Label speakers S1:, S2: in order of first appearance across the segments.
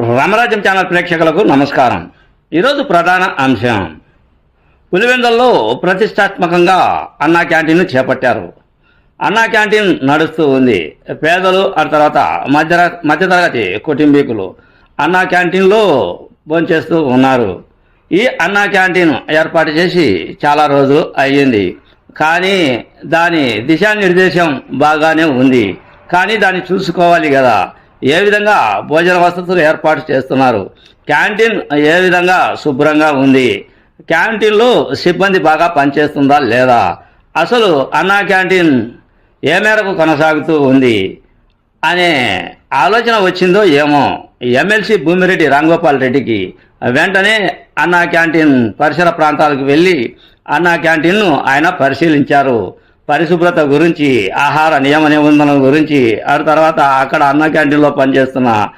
S1: రామరాజ్యం channel ప్రేక్షకులకు నమస్కారం. ఈరోజు ప్రధాన అంశం. పులివెందల్లో ప్రతిష్టాత్మకంగా అన్నా క్యాంటీన్ చేపట్టారు. అన్నా క్యాంటీన్ నడుస్తూ ఉంది. పేదలు ఆ తర్వాత మధ్య మధ్యతరగతి కుటుంబీకులు అన్నా క్యాంటీన్లో భోంచేస్తూ ఉన్నారు. ఈ అన్నా క్యాంటీన్ ఏర్పాటు చేసి చాలా రోజు అయ్యింది. కానీ దాని దిశానిర్దేశం బాగానే ఉంది. కానీ దాన్ని చూసుకోవాలి కదా. ఏ విధంగా భోజన వసతులు ఏర్పాటు చేస్తున్నారు? క్యాంటీన్ ఏ విధంగా శుభ్రంగా ఉంది? క్యాంటీన్లో సిబ్బంది బాగా పనిచేస్తుందా లేదా? అసలు అన్నా క్యాంటీన్ ఏ మేరకు కొనసాగుతూ ఉంది? అనే ఆలోచన వచ్చిందో ఏమో ఎమ్మెల్సీ భూమిరెడ్డి రాంగోపాల్ రెడ్డికి. వెంటనే అన్నా క్యాంటీన్ పరిసర ప్రాంతాలకు వెళ్ళి అన్నా క్యాంటీన్ను ఆయన పరిశీలించారు. పరిశుభ్రత గురించి ఆహార నియమ నిబంధనల గురించి ఆ తర్వాత అక్కడ అన్న క్యాంటీన్లో పనిచేస్తున్న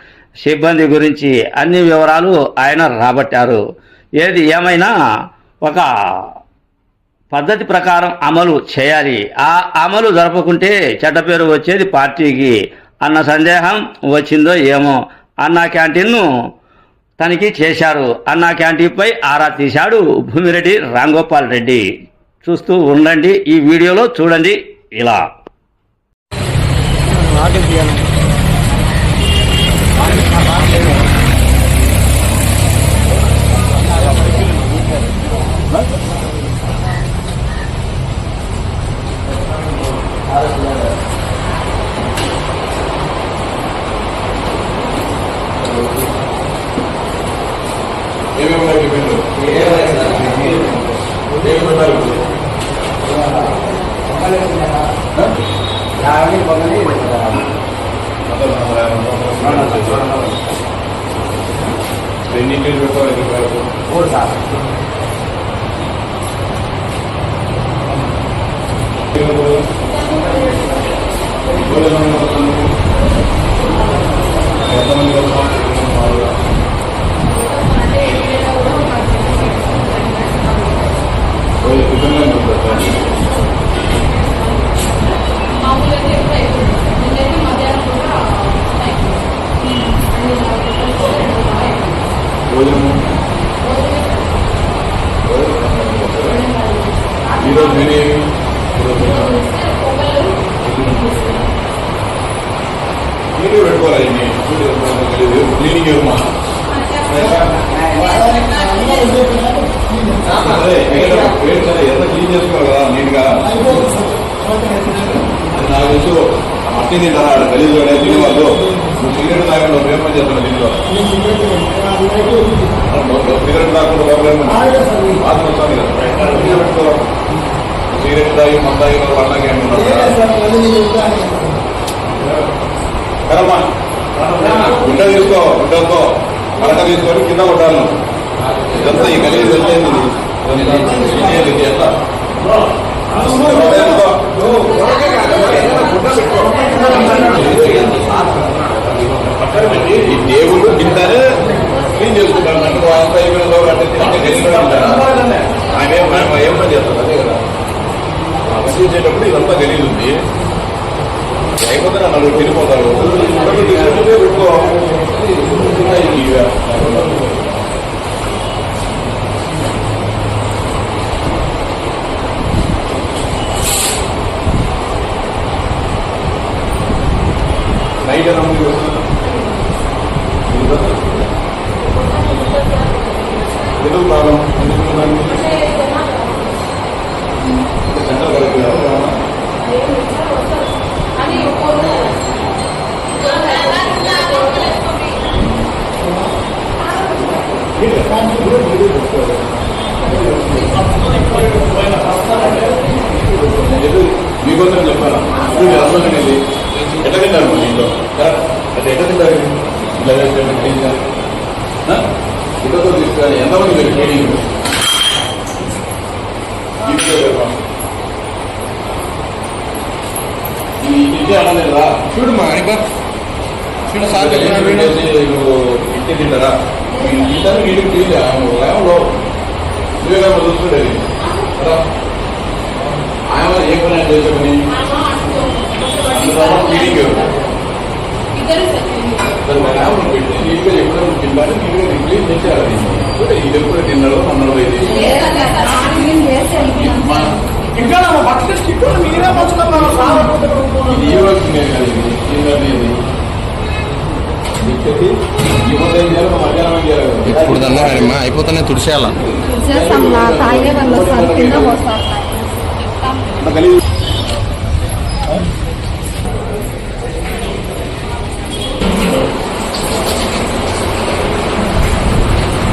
S1: సిబ్బంది గురించి అన్ని వివరాలు ఆయన రాబట్టారు. ఏది ఏమైనా ఒక పద్ధతి ప్రకారం అమలు చేయాలి. ఆ అమలు జరపకుంటే చెడ్డ పేరు వచ్చేది పార్టీకి. అన్న సందేహం వచ్చిందో ఏమో. అన్న క్యాంటీన్ను తనిఖీ చేశారు. అన్న క్యాంటీన్పై ఆరా తీశాడు భూమిరెడ్డి రాంగోపాల్ రెడ్డి. చూస్తూ ఉండండి ఈ వీడియోలో చూడండి ఇలా.
S2: ইন্টারভিউ করে দিতে পারব। ওর সাথে বলে ఈరోజు మెనీ మీరు పెట్టుకోవాలి క్లీనింగ్ ఏమో అదే ఎంత క్లీన్ చేసుకోవాలి కదా నీట్గా అది నాకు తెలుసు ఆ మట్టి తింటారా ఆడ గలీజ్ తినేవాళ్ళు నువ్వు సిగరెట్ తాగడం ప్రేమ చేస్తాను దీంట్లో సిగరెట్ తాగకుండా ప్రాబ్లం బాధ వస్తుంది కదా మంద తాగి వాళ్ళు అన్నాకే కదమ్మా గుడ్డ తీసుకో గుడ్డతో పలక తీసుకొని కింద కొట్టాలి ఇదంతా ఈ గలీజ్ వెళ్ళేది ఇది. ఇది ఎట్లా? ఈ దేవుడు కిందనే క్లీన్ చేసుకుంటాను అంటే అంత అయిపోయిన తర్వాత అంటే తింటే గలీజ్గా ఉంటారా ఆయన ఏం ఆయన ఏం పని చేస్తారు అదే కదా ఆ పని చేసేటప్పుడు ఇదంతా గలీజ్ ఉంది అయిపోతే నన్ను తిరిగిపోతారు పెట్టుకో. నైట్ ఎలా ఎందుకు ప్రాబ్లం? ఎందుకు? సెంటర్ కలిపి మీకోసం చెప్పాను ఇప్పుడు అర్థం అనేది ఎట్లా తింటారు మరి ఇంట్లో అంటే ఎట్లా తింటారు ఇలా వేస్తే క్లీన్గా ఇక్కడతో తీసుకురాలి ఎంతమంది మీరు క్లీనింగ్ ఈ ఇంటి అనలేదా
S3: చూడు మా ఇంకా చూడు సార్ చెప్పిన వీడియో
S2: నువ్వు ఇంటి తింటారా? నీటానికి ఏం చేయలే లేవంలో నువ్వేగా మొదలుస్తుంది కదా ఆయన ఏ పని చేసే పని మీటింగ్ పెట్టి నీట్గా
S4: ఇంకా పోస్తారు
S2: అంత గలీజ్.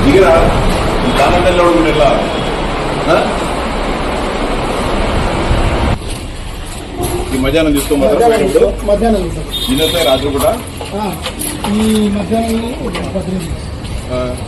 S2: దిగిరా? దానంటే కూడా ఎలా ఈ మధ్యాహ్నం తీసుకోమంటారు
S5: మధ్యాహ్నం.
S2: నిన్న రాత్రి కూడా?
S5: и нога подремлась.